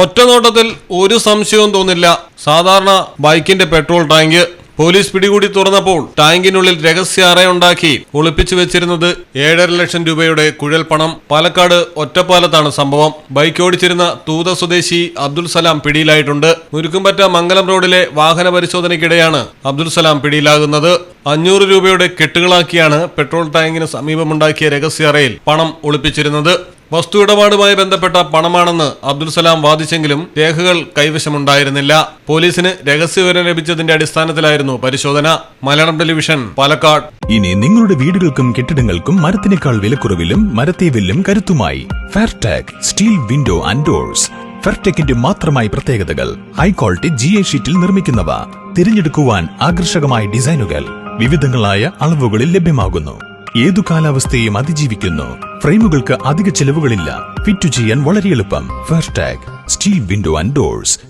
ഒറ്റ നോട്ടത്തിൽ ഒരു സംശയവും തോന്നില്ല. സാധാരണ ബൈക്കിന്റെ പെട്രോൾ ടാങ്ക്. പോലീസ് പിടികൂടി തുറന്നപ്പോൾ ടാങ്കിനുള്ളിൽ രഹസ്യ അറയുണ്ടാക്കി ഒളിപ്പിച്ചു വെച്ചിരുന്നത് ഏഴര ലക്ഷം രൂപയുടെ കുഴൽപ്പണം പാലക്കാട് ഒറ്റപ്പാലത്താണ് സംഭവം. ബൈക്ക് ഓടിച്ചിരുന്ന തൂത സ്വദേശി അബ്ദുൽ സലാം പിടിയിലായിട്ടുണ്ട്. മുരുക്കുംപറ്റ മംഗലം റോഡിലെ വാഹന പരിശോധനയ്ക്കിടെയാണ് അബ്ദുൽ സലാം പിടിയിലാകുന്നത്. അഞ്ഞൂറ് രൂപയുടെ കെട്ടുകളാക്കിയാണ് പെട്രോൾ ടാങ്കിന് സമീപമുണ്ടാക്കിയ രഹസ്യ അറയിൽ പണം ഒളിപ്പിച്ചിരുന്നത്. വസ്തു ഇടപാടുമായി ബന്ധപ്പെട്ട പണമാണെന്ന് അബ്ദുൽ സലാം വാദിച്ചെങ്കിലും രേഖകൾ കൈവശമുണ്ടായിരുന്നില്ല. പോലീസിന് രഹസ്യവിവരം ലഭിച്ചതിന്റെ അടിസ്ഥാനത്തിലായിരുന്നു പരിശോധന. മലയാളം ടെലിവിഷൻ പാലക്കാട്. ഇനി നിങ്ങളുടെ വീടുകൾക്കും കെട്ടിടങ്ങൾക്കും മരത്തിനേക്കാൾ വിലക്കുറവിലും മരത്തെ വില്ലും കരുത്തുമായി Fairtech steel window and doors ഫെർടെക്കിന്റെ മാത്രമായി പ്രത്യേകതകൾ. ഹൈ ക്വാളിറ്റി ജി എ ഷീറ്റിൽ നിർമ്മിക്കുന്നവ. തിരഞ്ഞെടുക്കുവാൻ ആകർഷകമായ ഡിസൈനുകൾ. വിവിധങ്ങളായ അളവുകളിൽ ലഭ്യമാകുന്നു. ഏതു കാലാവസ്ഥയും അതിജീവിക്കുന്നു. ഫ്രെയിമുകൾക്ക് അധിക ചെലവുകളില്ല. ഫിറ്റ് ചെയ്യാൻ വളരെ എളുപ്പം. ഫെയർടാഗ് സ്റ്റീൽ വിൻഡോ ആൻഡ് ഡോഴ്സ്